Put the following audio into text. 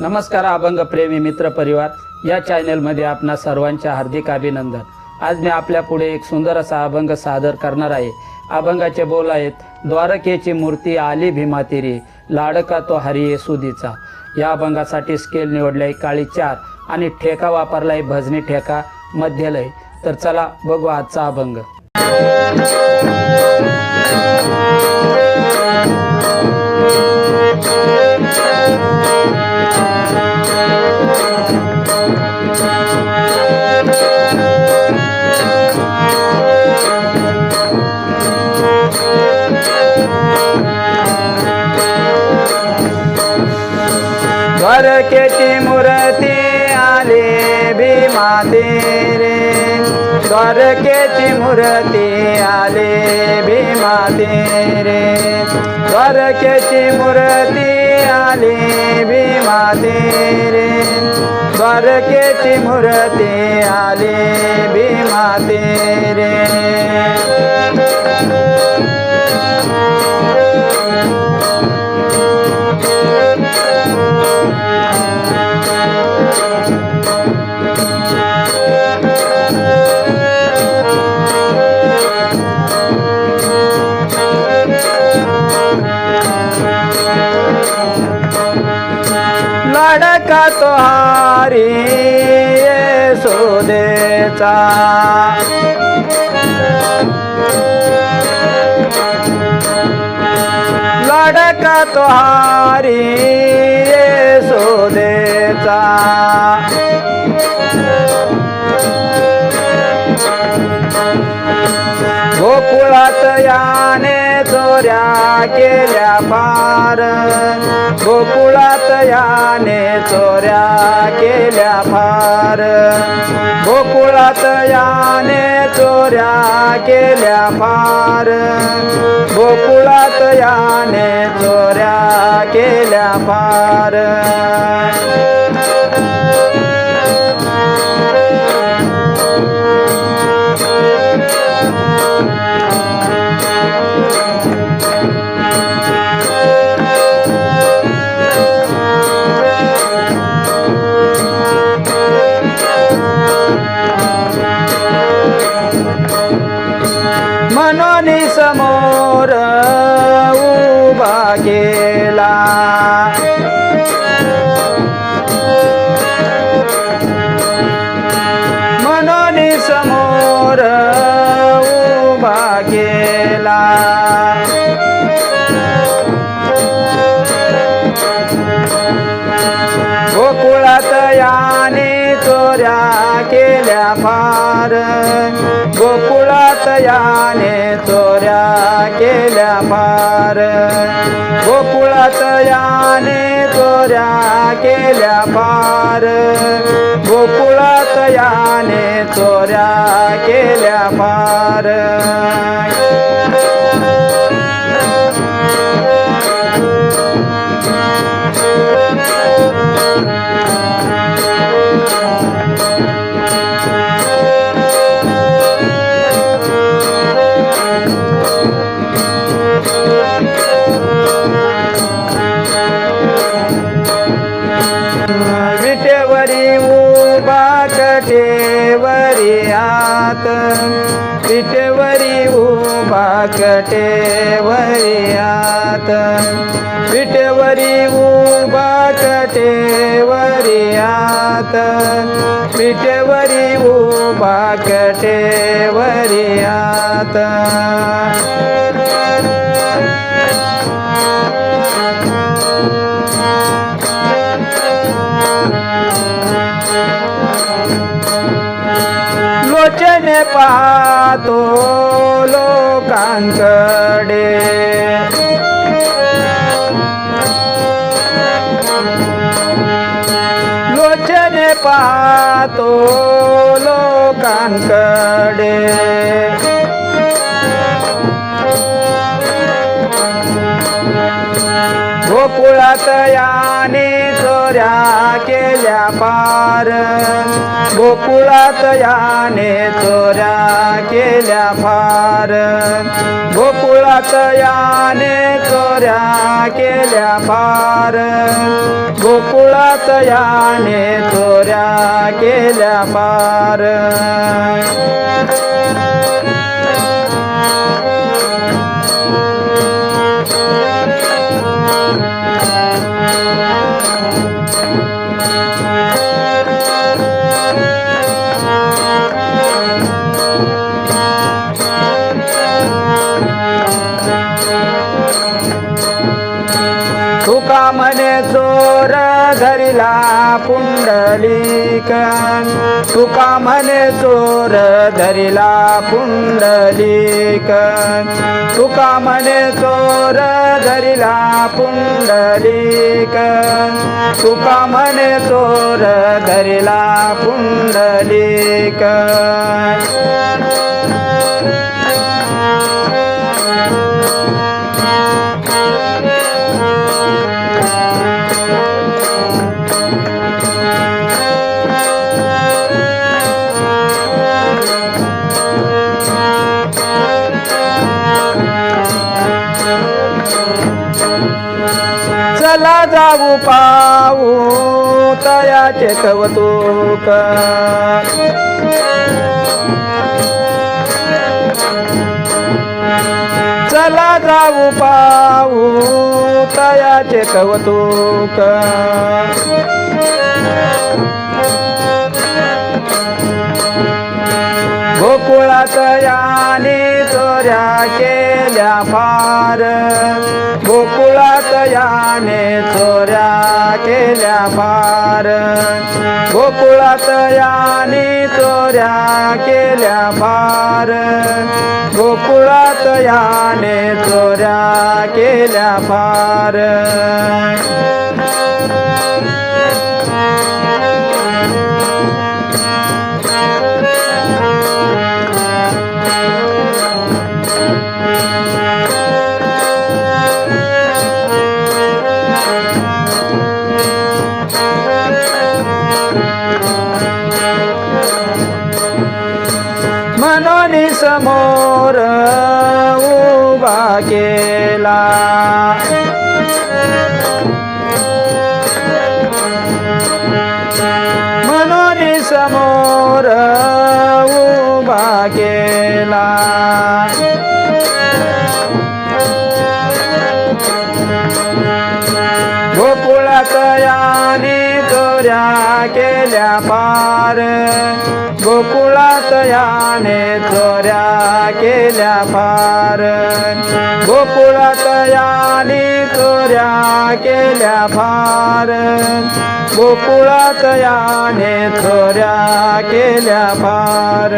नमस्कार अभंग प्रेमी मित्र परिवार. या चॅनलमध्ये आपणा सर्वांचे हार्दिक अभिनंदन. आज मी आपल्या पुढे एक सुंदर असा अभंग सादर करणार आहे. अभंगाचे बोल आहेत द्वारकेची मूर्ती आली भीमातिरी लाडका तो हरी सुदीचा या अभंगासाठी स्केल निवडलाय काळी चार आणि ठेका वापरलाय भजनी ठेका मध्यलय तर चला बघू आजचा अभंग. द्वारकेची मूर्ती आली भीमा रे द्वारकेची मूर्ती आली भीमा रे द्वारकेची मूर्ती आली भीमा रे द्वारकेची मूर्ती आली भीमा रे का तो हारी सोदेचा लाडका तो हारी सोदेचा गोकुळात याने चोऱ्या केल्या पार. गोकुळात याने चोऱ्या केल्या फार गोकुळात याने चोऱ्या केल्या फार गोकुळात याने चोऱ्या केल्या फार मनोनी समोर उभा केला. मनोनी समोर उभा केला. गोकुळात याने चोऱ्या केल्या फार. गोकुळात याने चोऱ्या केल्या पार. गोकुळात याने चोऱ्या केल्या पार. गोकुळात याने चोऱ्या केल्या पार. उभा कटेवरी आत उभा कटेवरी आत विटेवरी उभा कटेवरी आत लोचने पाहतो लोकांकडे लोचने पाहतो लोकांकडे. गोकुळात याने चोऱ्या केल्या पार. गोकुळात याने चोऱ्या केल्या फार गोकुळात याने चोऱ्या केल्या फार गोकुळात याने चोऱ्या केल्या पार. धरिला पुंडलिक तुका म्हणे चोर धरिला पुंडलिक तुका म्हणे चोर धरिला पुंडलिक तुका म्हणे चोर धरिला पुंडलिक जाऊ पाऊ तयाचे कवतुक चला जाऊ पाऊ तयाचे का गोकुळात याने चोऱ्या केल्या फार गोकुळात याने चोऱ्या केल्या फार गोकुळात याने चोऱ्या केल्या फार गोकुळात याने चोऱ्या केल्या फार केला म्हणून समोर उभा केला. गोकुळात याने चोऱ्या केल्या पार. गोकुळात याने चोऱ्या केल्या फार. गोकुळात याने चोऱ्या केल्या फार. गोकुळात याने चोऱ्या केल्या फार.